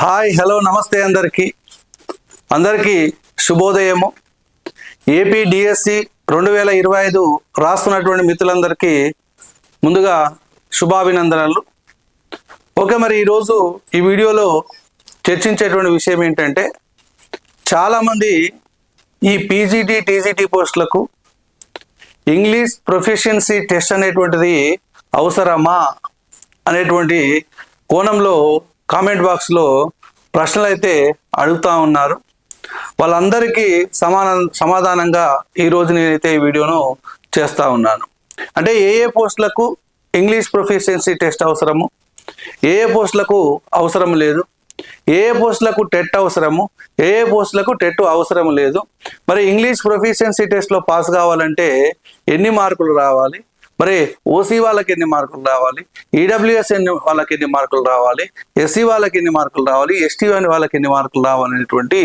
Hi hello నమస్తే అందరికీ. అందరికీ శుభోదయము. ఏపీ డిఎస్సి రెండు వేల ఇరవై ఐదు రాస్తున్నటువంటి మిత్రులందరికీ ముందుగా శుభాభినందనలు. ఓకే మరి ఈరోజు ఈ వీడియోలో చర్చించేటువంటి విషయం ఏంటంటే చాలామంది ఈ పీజీటీ టీజీటీ పోస్టులకు ఇంగ్లీష్ ప్రొఫిషియన్సీ టెస్ట్ అనేటువంటిది అవసరమా అనేటువంటి కోణంలో కామెంట్ బాక్స్లో ప్రశ్నలు అయితే అడుగుతూ ఉన్నారు. వాళ్ళందరికీ సమాన సమాధానంగా ఈరోజు నేనైతే ఈ వీడియోను చేస్తూ ఉన్నాను. అంటే ఏ ఏ పోస్టులకు ఇంగ్లీష్ ప్రొఫిషియన్సీ టెస్ట్ అవసరము? ఏ ఏ పోస్టులకు అవసరం లేదు? ఏ ఏ పోస్టులకు టెట్ అవసరము? ఏ ఏ పోస్టులకు టెట్ అవసరం లేదు? మరి ఇంగ్లీష్ ప్రొఫిషియన్సీ టెస్ట్లో పాస్ కావాలంటే ఎన్ని మార్కులు రావాలి? మరి ఓసీ వాళ్ళకి ఎన్ని మార్కులు రావాలి? ఈడబ్ల్యూఎస్ ఎన్ని వాళ్ళకి ఎన్ని మార్కులు రావాలి? ఎస్సీ వాళ్ళకి ఎన్ని మార్కులు రావాలి? ఎస్టీ అని వాళ్ళకి ఎన్ని మార్కులు రావాలి అనేటువంటి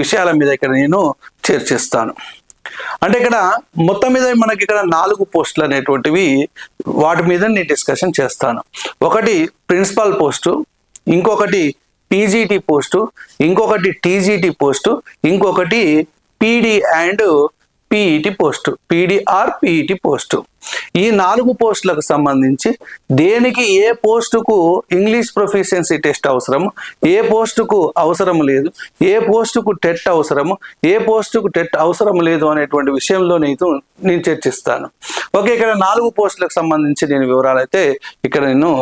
విషయాల మీద ఇక్కడ నేను చర్చిస్తాను. అంటే ఇక్కడ మొత్తం మీద మనకి ఇక్కడ నాలుగు పోస్టులు అనేటువంటివి వాటి మీద నేను డిస్కషన్ చేస్తాను. ఒకటి ప్రిన్సిపల్ పోస్టు ఇంకొకటి పీజీటీ పోస్టు ఇంకొకటి టీజీటీ పోస్టు ఇంకొకటి PD and PET post PDR PET post. ఈ నాలుగు పోస్టులకు సంబంధించి దేనికి ఏ పోస్టుకు ఇంగ్లీష్ ప్రొఫిషియన్సీ టెస్ట్ అవసరము ఏ పోస్టుకు అవసరం లేదు ఏ పోస్టుకు టెట్ అవసరము ఏ పోస్టుకు టెట్ అవసరం లేదు అనేటువంటి విషయంలో నేను నేను చర్చిస్తాను. ఓకే ఇక్కడ నాలుగు పోస్టులకు సంబంధించి నేను వివరాలు అయితే ఇక్కడ నేను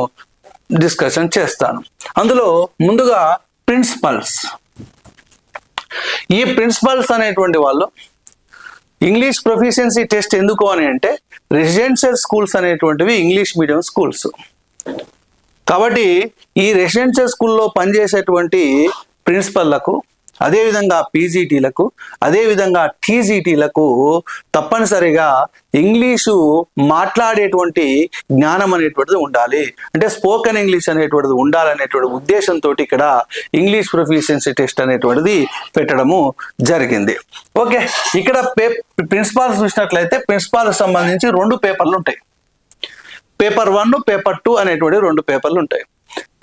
డిస్కషన్ చేస్తాను. అందులో ముందుగా ప్రిన్సిపల్స్. ఈ ప్రిన్సిపల్స్ అనేటువంటి వాళ్ళు ఇంగ్లీష్ ప్రొఫిషియన్సీ టెస్ట్ ఎందుకు అని అంటే రెసిడెన్షియల్ స్కూల్స్ అనేటువంటివి ఇంగ్లీష్ మీడియం స్కూల్స్. కాబట్టి ఈ రెసిడెన్షియల్ స్కూల్లో పనిచేసేటువంటి ప్రిన్సిపల్లకు అదేవిధంగా పీజీటీలకు అదేవిధంగా టీజీటీలకు తప్పనిసరిగా ఇంగ్లీషు మాట్లాడేటువంటి జ్ఞానం అనేటువంటిది ఉండాలి. అంటే స్పోకెన్ ఇంగ్లీష్ అనేటువంటిది ఉండాలనేటువంటి ఉద్దేశంతో ఇక్కడ ఇంగ్లీష్ ప్రొఫిషియన్సీ టెస్ట్ అనేటువంటిది పెట్టడము జరిగింది. ఓకే ఇక్కడ పే ప్రిన్సిపాల్స్ చూసినట్లయితే ప్రిన్సిపాల్ సంబంధించి రెండు పేపర్లు ఉంటాయి. పేపర్ వన్ పేపర్ టూ అనేటువంటి రెండు పేపర్లు ఉంటాయి.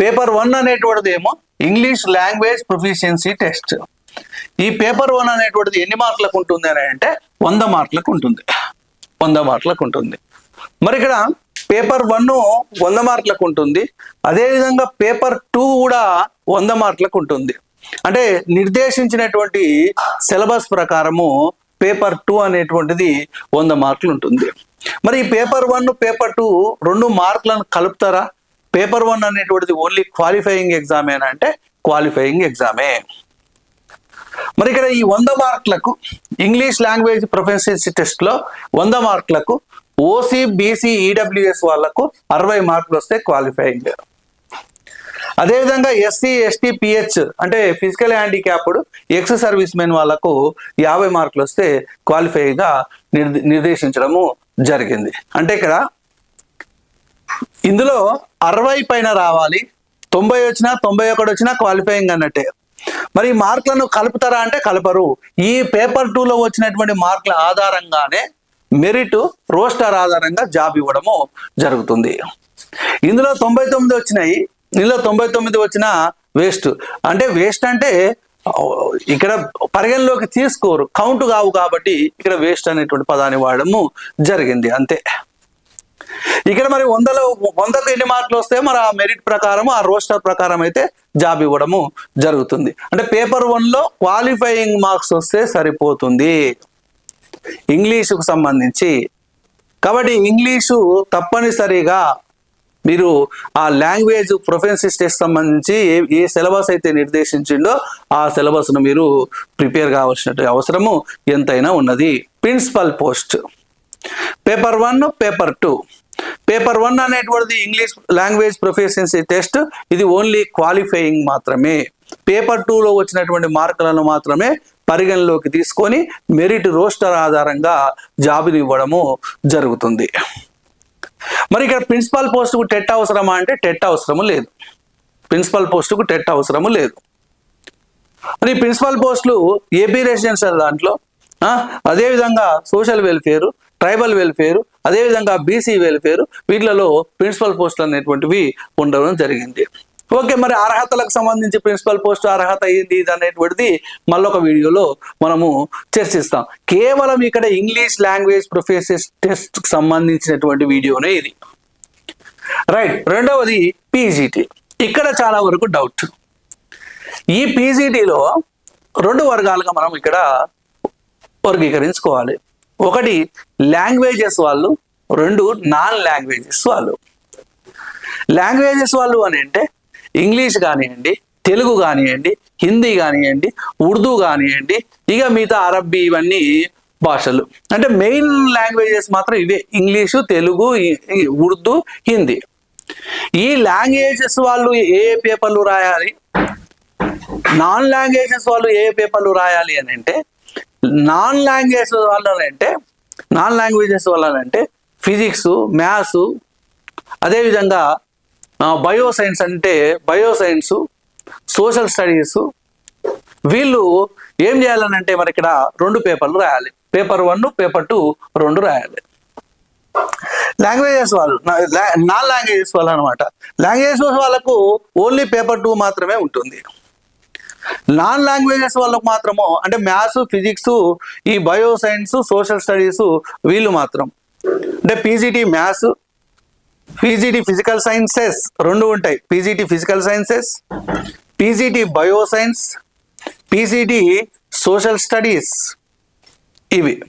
పేపర్ వన్ అనేటువంటిది ఏమో ఇంగ్లీష్ లాంగ్వేజ్ ప్రొఫిషియన్సీ టెస్ట్. ఈ పేపర్ వన్ అనేటువంటిది ఎన్ని మార్కులకు ఉంటుంది అని అంటే వంద మార్కులకు ఉంటుంది. వంద మార్కులకు ఉంటుంది. మరి ఇక్కడ పేపర్ వన్ వంద మార్కులకు ఉంటుంది. అదేవిధంగా పేపర్ టూ కూడా వంద మార్కులకు ఉంటుంది. అంటే నిర్దేశించినటువంటి సిలబస్ ప్రకారము పేపర్ టూ అనేటువంటిది వంద మార్కులు ఉంటుంది. మరి ఈ పేపర్ వన్ పేపర్ టూ రెండు మార్కులను కలుపుతారా? పేపర్ వన్ అనేటువంటిది ఓన్లీ క్వాలిఫైయింగ్ ఎగ్జామే అంటే క్వాలిఫైయింగ్ ఎగ్జామే. మరి ఇక్కడ ఈ వంద మార్కులకు ఇంగ్లీష్ లాంగ్వేజ్ ప్రొఫెన్సీ టెస్ట్లో వంద మార్కులకు ఓసీ బీసీ ఈడబ్ల్యూఎస్ వాళ్ళకు అరవై మార్కులు వస్తే క్వాలిఫైయింగ్. అదేవిధంగా ఎస్సీ ఎస్టీ పిహెచ్ అంటే physical handicapped ex service men వాళ్ళకు యాభై మార్కులు వస్తే క్వాలిఫైగా నిర్ నిర్దేశించడము జరిగింది. అంటే ఇక్కడ ఇందులో అరవై పైన రావాలి తొంభై వచ్చినా తొంభై ఒకటి వచ్చినా క్వాలిఫైయింగ్ అన్నట్టే. మరి మార్కులను కలుపుతారా అంటే కలపరు. ఈ పేపర్ టూలో వచ్చినటువంటి మార్కుల ఆధారంగానే మెరిట్ రోస్టర్ ఆధారంగా జాబ్ ఇవ్వడము జరుగుతుంది. ఇందులో తొంభై తొమ్మిది వచ్చినాయి ఇందులో తొంభై తొమ్మిది వచ్చిన వేస్ట్ అంటే వేస్ట్ అంటే ఇక్కడ పరిగణలోకి తీసుకోరు. కౌంట్ కావు కాబట్టి ఇక్కడ వేస్ట్ అనేటువంటి పదాన్ని వాడడము జరిగింది అంతే. ఇక్కడ మరి వందలో వందకు ఎన్ని మార్కులు వస్తే మరి ఆ మెరిట్ ప్రకారం ఆ రోస్టర్ ప్రకారం అయితే జాబ్ ఇవ్వడము జరుగుతుంది. అంటే పేపర్ వన్లో క్వాలిఫైయింగ్ మార్క్స్ వస్తే సరిపోతుంది. ఇంగ్లీషుకు సంబంధించి. కాబట్టి ఇంగ్లీషు తప్పనిసరిగా మీరు ఆ లాంగ్వేజ్ ప్రొఫెన్సీ టెస్ట్ సంబంధించి ఏ ఏ సిలబస్ అయితే నిర్దేశించిండో ఆ సిలబస్ను మీరు ప్రిపేర్ కావాల్సిన అవసరము ఎంతైనా ఉన్నది. Principal post paper one paper two paper one అనేటువంటిది ఇంగ్లీష్ లాంగ్వేజ్ ప్రొఫెషన్సీ టెస్ట్. ఇది ఓన్లీ క్వాలిఫైయింగ్ మాత్రమే. పేపర్ టూలో వచ్చినటువంటి మార్కులను మాత్రమే పరిగణలోకి తీసుకొని మెరిట్ రోస్టర్ ఆధారంగా జాబులు ఇవ్వడము జరుగుతుంది. మరి ఇక్కడ ప్రిన్సిపల్ పోస్టుకు టెట్ అవసరమా అంటే టెట్ అవసరము లేదు. ప్రిన్సిపల్ పోస్టుకు టెట్ అవసరము లేదు. మరి ప్రిన్సిపల్ పోస్టులు ఏపీ రెసిడెన్షియల్ దాంట్లో ఆ, అదేవిధంగా సోషల్ వెల్ఫేర్ ట్రైబల్ వెల్ఫేర్ అదేవిధంగా బీసీ వెల్ఫేర్ వీటిలలో ప్రిన్సిపల్ పోస్టులు అనేటువంటివి ఉండడం జరిగింది. ఓకే మరి అర్హతలకు సంబంధించి ప్రిన్సిపల్ పోస్ట్ అర్హత ఏంది ఇది అనేటువంటిది మళ్ళొక వీడియోలో మనము చర్చిస్తాం. కేవలం ఇక్కడ ఇంగ్లీష్ లాంగ్వేజ్ ప్రొఫెసర్స్ టెస్ట్ సంబంధించినటువంటి వీడియోనే ఇది. రైట్ రెండవది పీజీటీ. ఇక్కడ చాలా వరకు డౌట్. ఈ పీజీటీలో రెండు వర్గాలుగా మనం ఇక్కడ వర్గీకరించుకోవాలి. ఒకటి లాంగ్వేజెస్ వాళ్ళు రెండు నాన్ లాంగ్వేజెస్ వాళ్ళు. లాంగ్వేజెస్ వాళ్ళు అని అంటే ఇంగ్లీష్ కానివ్వండి తెలుగు కానివ్వండి హిందీ కానివ్వండి ఉర్దూ కానివ్వండి ఇక మిగతా అరబ్బీ ఇవన్నీ భాషలు. అంటే మెయిన్ లాంగ్వేజెస్ మాత్రం ఇవే ఇంగ్లీషు తెలుగు ఉర్దూ హిందీ. ఈ లాంగ్వేజెస్ వాళ్ళు ఏ ఏ పేపర్లు రాయాలి? నాన్ లాంగ్వేజెస్ వాళ్ళు ఏ పేపర్లు రాయాలి అని అంటే నాన్ లాంగ్వేజ్ వాళ్ళనంటే నాన్ లాంగ్వేజెస్ వాళ్ళనంటే ఫిజిక్స్ మ్యాథ్స్ అదేవిధంగా బయో సైన్స్ అంటే బయో సైన్స్ సోషల్ స్టడీస్. వీళ్ళు ఏం చేయాలనంటే మరి ఇక్కడ రెండు పేపర్లు రాయాలి. పేపర్ వన్ పేపర్ టూ రెండు రాయాలి. లాంగ్వేజెస్ వాళ్ళు నాన్ లాంగ్వేజెస్ వాళ్ళు అనమాట లాంగ్వేజెస్ వాళ్ళకు ఓన్లీ పేపర్ టూ మాత్రమే ఉంటుంది. నాన్ లాంగ్వేజెస్ వాళ్ళకు మాత్రము అంటే మ్యాథ్స్ ఫిజిక్స్ ఈ బయో సైన్స్ సోషల్ స్టడీస్ వీళ్ళు మాత్రం. అంటే PGT maths PGT physical sciences రెండు ఉంటాయి. PGT physical sciences PGT bio science PGT social studies ఇవి.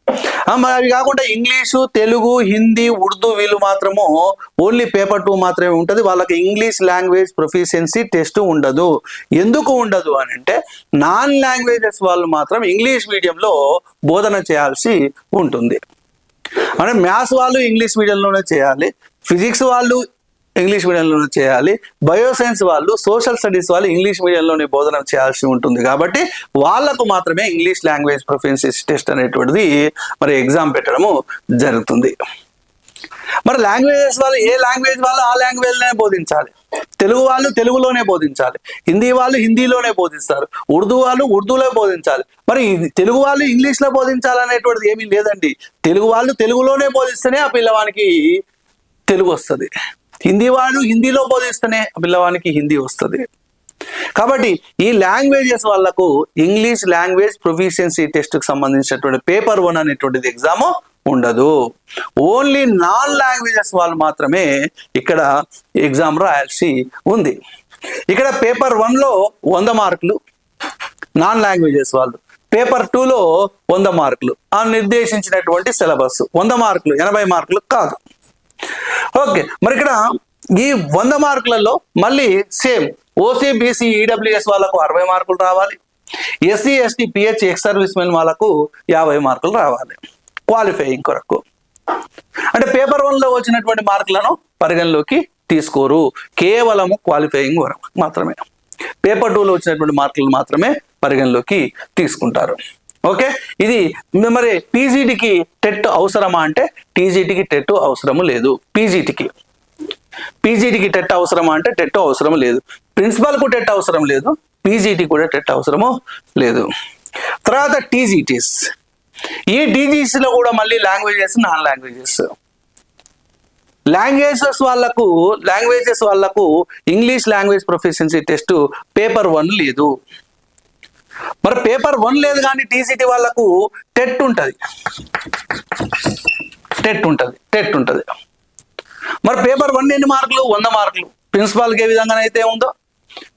మరి అవి కాకుండా ఇంగ్లీషు తెలుగు హిందీ ఉర్దూ వీళ్ళు మాత్రము ఓన్లీ పేపర్ టూ మాత్రమే ఉంటుంది. వాళ్ళకి ఇంగ్లీష్ లాంగ్వేజ్ ప్రొఫిషియన్సీ టెస్ట్ ఉండదు. ఎందుకు ఉండదు అని అంటే నాన్ లాంగ్వేజెస్ వాళ్ళు మాత్రం ఇంగ్లీష్ మీడియంలో బోధన చేయాల్సి ఉంటుంది. అంటే మ్యాథ్స్ వాళ్ళు ఇంగ్లీష్ మీడియంలోనే చేయాలి. ఫిజిక్స్ వాళ్ళు ఇంగ్లీష్ మీడియంలోనే చేయాలి. బయోసైన్స్ వాళ్ళు సోషల్ స్టడీస్ వాళ్ళు ఇంగ్లీష్ మీడియంలోనే బోధన చేయాల్సి ఉంటుంది కాబట్టి వాళ్ళకు మాత్రమే ఇంగ్లీష్ లాంగ్వేజ్ ప్రొఫెన్సీ టెస్ట్ అనేటువంటిది మరి ఎగ్జామ్ పెట్టడము జరుగుతుంది. మరి లాంగ్వేజెస్ వాళ్ళు ఏ లాంగ్వేజ్ వాళ్ళు ఆ లాంగ్వేజ్లోనే బోధించాలి. తెలుగు వాళ్ళు తెలుగులోనే బోధించాలి. హిందీ వాళ్ళు హిందీలోనే బోధిస్తారు. ఉర్దూ వాళ్ళు ఉర్దూలో బోధించాలి. మరి తెలుగు వాళ్ళు ఇంగ్లీష్లో బోధించాలనేటువంటిది ఏమీ లేదండి. తెలుగు వాళ్ళు తెలుగులోనే బోధిస్తేనే ఆ పిల్లవానికి తెలుగు వస్తుంది. హిందీ వాళ్ళు హిందీలో బోధిస్తేనే పిల్లవానికి హిందీ వస్తుంది. కాబట్టి ఈ లాంగ్వేజెస్ వాళ్ళకు ఇంగ్లీష్ లాంగ్వేజ్ ప్రొఫిషియన్సీ టెస్ట్కి సంబంధించినటువంటి పేపర్ వన్ అనేటువంటిది ఎగ్జామ్ ఉండదు. ఓన్లీ నాన్ లాంగ్వేజెస్ వాళ్ళు మాత్రమే ఇక్కడ ఎగ్జామ్ రాయాల్సి ఉంది. ఇక్కడ పేపర్ వన్లో వంద మార్కులు నాన్ లాంగ్వేజెస్ వాళ్ళు పేపర్ టూలో వంద మార్కులు ఆ నిర్దేశించినటువంటి సిలబస్. వంద మార్కులు ఎనభై మార్కులు కాదు. ఓకే మరి ఇక్కడ ఈ వంద మార్కులలో మళ్ళీ సేమ్ ఓసీ బీసీ ఈడబ్ల్యూఎస్ వాళ్ళకు అరవై మార్కులు రావాలి SC ST PH ex servicemen వాళ్ళకు యాభై మార్కులు రావాలి క్వాలిఫైయింగ్ కొరకు. అంటే పేపర్ వన్లో వచ్చినటువంటి మార్కులను పరిగణలోకి తీసుకోరు కేవలము క్వాలిఫైయింగ్ వరకు మాత్రమే. పేపర్ టూలో వచ్చినటువంటి మార్కులు మాత్రమే పరిగణలోకి తీసుకుంటారు. ఓకే? ఇది మరి పీజీటీకి టెట్ అవసరమా అంటే టీజీటీకి టెట్ అవసరము లేదు. పీజీటీకి. పీజీటీకి టెట్ అవసరమా అంటే టెట్ అవసరం లేదు. ప్రిన్సిపల్కు టెట్ అవసరం లేదు. పీజీటీ కూడా టెట్ అవసరము లేదు. తర్వాత టీజీటీస్. ఈ టీజీసీలో కూడా మళ్ళీ లాంగ్వేజెస్ నాన్ లాంగ్వేజెస్ లాంగ్వేజెస్ వాళ్ళకు లాంగ్వేజెస్ వాళ్ళకు English language proficiency test paper one లేదు. మరి పేపర్ వన్ లేదు కానీ టీసీటీ వాళ్ళకు టెట్ ఉంటుంది. టెట్ ఉంటుంది టెట్ ఉంటుంది. మరి పేపర్ వన్ ఎన్ని మార్కులు? వంద మార్కులు. ప్రిన్సిపాల్కి ఏ విధంగానైతే ఉందో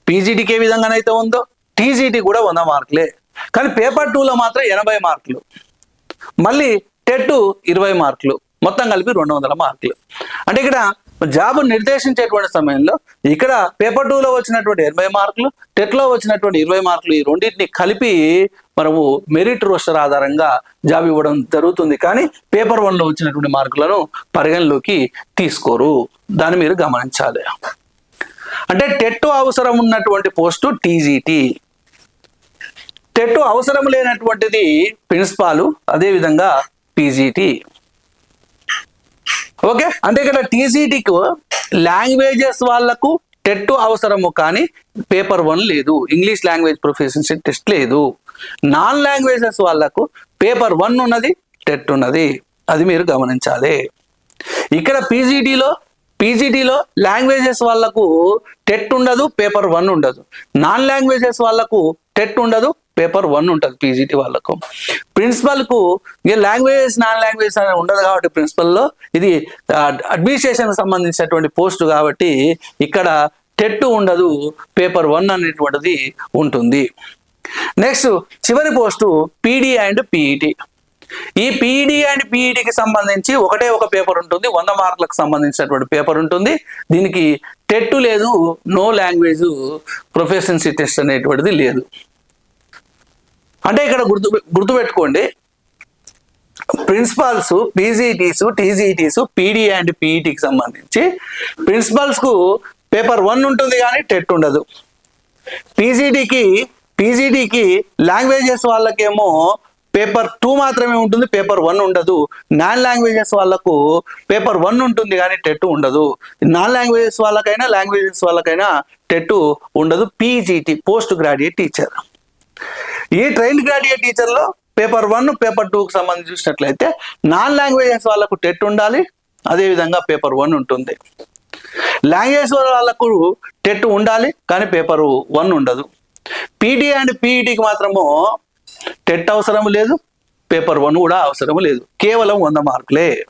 పీజీటీకి ఏ విధంగానైతే ఉందో టీజీటీ కూడా వంద మార్కులే. కానీ పేపర్ టూలో మాత్రం ఎనభై మార్కులు. మళ్ళీ టెట్ ఇరవై మార్కులు. మొత్తం కలిపి రెండు వందల మార్కులు. అంటే ఇక్కడ జాబ్ నిర్దేశించేటువంటి సమయంలో ఇక్కడ పేపర్ టూలో వచ్చినటువంటి ఎనభై మార్కులు టెట్లో వచ్చినటువంటి ఇరవై మార్కులు ఈ రెండింటిని కలిపి మనము మెరిట్ రోస్టర్ ఆధారంగా జాబ్ ఇవ్వడం జరుగుతుంది. కానీ పేపర్ వన్లో వచ్చినటువంటి మార్కులను పరిగణలోకి తీసుకోరు. దాన్ని మీరు గమనించాలి. అంటే టెట్ అవసరం ఉన్నటువంటి పోస్టు టీజీటీ. టెట్ అవసరం లేనటువంటిది ప్రిన్సిపాలు అదేవిధంగా పీజీటీ. ఓకే? అంటే ఇక్కడ టీసీటీకు లాంగ్వేజెస్ వాళ్ళకు టెట్ అవసరము కానీ పేపర్ వన్ లేదు. ఇంగ్లీష్ లాంగ్వేజ్ ప్రొఫెషన్షిప్ టెస్ట్ లేదు. నాన్ లాంగ్వేజెస్ వాళ్ళకు పేపర్ వన్ ఉన్నది టెట్ ఉన్నది. అది మీరు గమనించాలి. ఇక్కడ పీజీటీలో పీజీటీలో లాంగ్వేజెస్ వాళ్ళకు టెట్ ఉండదు పేపర్ వన్ ఉండదు. నాన్ లాంగ్వేజెస్ వాళ్ళకు టెట్ ఉండదు పేపర్ వన్ ఉంటుంది పీజీటీ వాళ్ళకు. ప్రిన్సిపల్కు ఇక లాంగ్వేజెస్ నాన్ లాంగ్వేజ్ అనేది ఉండదు కాబట్టి ప్రిన్సిపల్లో ఇది అడ్మినిస్ట్రేషన్ సంబంధించినటువంటి పోస్ట్ కాబట్టి ఇక్కడ టెట్ ఉండదు పేపర్ వన్ అనేటువంటిది ఉంటుంది. నెక్స్ట్ చివరి పోస్టు పీడీ అండ్ పీఈటీ. ఈ పీఈడి అండ్ పీఈడికి సంబంధించి ఒకటే ఒక పేపర్ ఉంటుంది వంద మార్కులకు సంబంధించినటువంటి పేపర్ ఉంటుంది. దీనికి టెట్ లేదు నో లాంగ్వేజ్ ప్రొఫెషన్సీ టెస్ట్ అనేటువంటిది లేదు. అంటే ఇక్కడ గుర్తు గుర్తుపెట్టుకోండి. Principals PGTs TGTs PD and పీఈటీకి సంబంధించి ప్రిన్సిపాల్స్కు పేపర్ వన్ ఉంటుంది కానీ టెట్ ఉండదు. పీజీటీకి పీజీటీకి లాంగ్వేజెస్ వాళ్ళకేమో పేపర్ టూ మాత్రమే ఉంటుంది పేపర్ వన్ ఉండదు. నాన్ లాంగ్వేజెస్ వాళ్ళకు పేపర్ వన్ ఉంటుంది కానీ టెట్ ఉండదు. నాన్ లాంగ్వేజెస్ వాళ్ళకైనా లాంగ్వేజెస్ వాళ్ళకైనా టెట్ ఉండదు. PGT post graduate teacher. ఈ ట్రైన్ గ్రాడ్యుయేట్ టీచర్లో పేపర్ వన్ పేపర్ టూకి సంబంధించి చూసినట్లయితే నాన్ లాంగ్వేజెస్ వాళ్ళకు టెట్ ఉండాలి అదేవిధంగా పేపర్ వన్ ఉంటుంది. లాంగ్వేజ్ వాళ్ళకు టెట్ ఉండాలి కానీ పేపర్ వన్ ఉండదు. పీటీ అండ్ పీఈటీకి మాత్రము టెట్ అవసరం లేదు పేపర్ వన్ కూడా అవసరం లేదు. కేవలం వంద మార్కులే.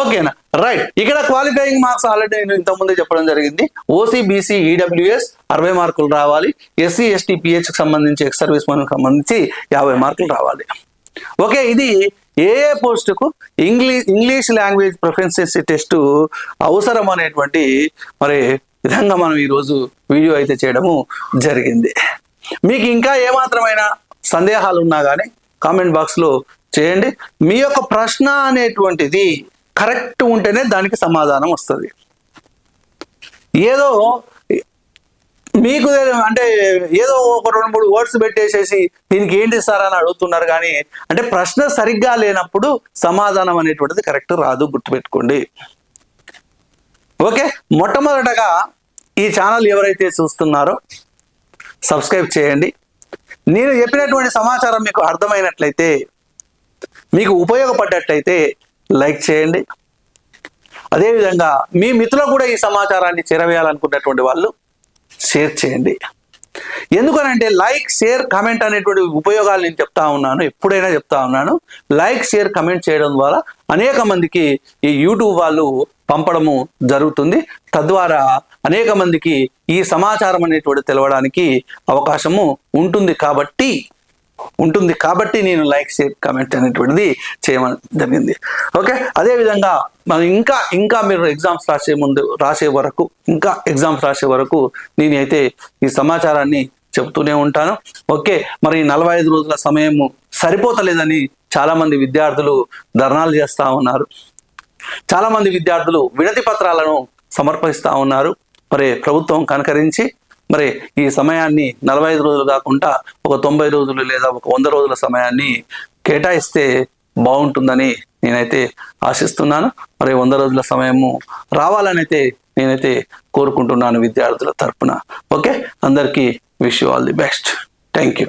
ఓకేనా? రైట్. ఇక్కడ క్వాలిఫైయింగ్ మార్క్స్ ఆల్రెడీ నేను ఇంతకుముందే చెప్పడం జరిగింది. ఓసీ బీసీ ఈడబ్ల్యూఎస్ అరవై మార్కులు రావాలి. ఎస్సీ ఎస్టీ పిహెచ్కి సంబంధించి ఎక్స్ సర్వీస్ మనకు సంబంధించి యాభై మార్కులు రావాలి. ఓకే ఇది ఏ ఏ పోస్టుకు English English language proficiency test అవసరం అనేటువంటి మరి విధంగా మనం ఈరోజు వీడియో అయితే చేయడము జరిగింది. మీకు ఇంకా ఏమాత్రమైన సందేహాలు ఉన్నా కానీ కామెంట్ బాక్స్లో చేయండి. మీ యొక్క ప్రశ్న అనేటువంటిది కరెక్ట్ ఉంటేనే దానికి సమాధానం వస్తుంది. ఏదో మీకు అంటే ఏదో ఒక రెండు మూడు వర్డ్స్ పెట్టేసేసి దీనికి ఏంటి సార్ అని అడుగుతున్నారు కానీ అంటే ప్రశ్న సరిగ్గా లేనప్పుడు సమాధానం అనేటువంటిది కరెక్ట్ రాదు గుర్తుపెట్టుకోండి. ఓకే మొట్టమొదటగా ఈ ఛానల్ ఎవరైతే చూస్తున్నారో సబ్స్క్రైబ్ చేయండి. నేను చెప్పినటువంటి సమాచారం మీకు అర్థమైనట్లయితే మీకు ఉపయోగపడ్డట్టయితే లైక్ చేయండి. అదేవిధంగా మీ మిత్రులకు కూడా ఈ సమాచారాన్ని చేరవేయాలనుకున్నటువంటి వాళ్ళు షేర్ చేయండి. ఎందుకనంటే లైక్ షేర్ కమెంట్ అనేటువంటి ఉపయోగాలు నేను చెప్తా ఉన్నాను ఎప్పుడైనా చెప్తా ఉన్నాను. లైక్ షేర్ కమెంట్ చేయడం ద్వారా అనేక మందికి ఈ యూట్యూబ్ వాళ్ళు పంపడము జరుగుతుంది. తద్వారా అనేక మందికి ఈ సమాచారం అనేటువంటి తెలవడానికి అవకాశము ఉంటుంది. కాబట్టి ఉంటుంది కాబట్టి నేను లైక్ షేర్ కమెంట్ అనేటువంటిది చేయమని జరిగింది. ఓకే? అదేవిధంగా మనం ఇంకా ఇంకా మీరు ఎగ్జామ్స్ రాసే ముందు రాసే వరకు ఇంకా ఎగ్జామ్స్ రాసే వరకు నేనైతే ఈ సమాచారాన్ని చెబుతూనే ఉంటాను. ఓకే? మరి ఈ నలభై ఐదు రోజుల సమయము సరిపోతలేదని చాలా మంది విద్యార్థులు ధర్నాలు చేస్తూ ఉన్నారు. చాలా మంది విద్యార్థులు వినతి పత్రాలను సమర్పిస్తూ ఉన్నారు. మరి ప్రభుత్వం కనకరించి మరి ఈ సమయాన్ని నలభై ఐదు రోజులు కాకుండా ఒక తొంభై రోజులు లేదా ఒక వంద రోజుల సమయాన్ని కేటాయిస్తే బాగుంటుందని నేనైతే ఆశిస్తున్నాను. మరి వంద రోజుల సమయము రావాలనైతే నేనైతే కోరుకుంటున్నాను విద్యార్థుల తరపున. ఓకే? అందరికీ wish all the best. Thank you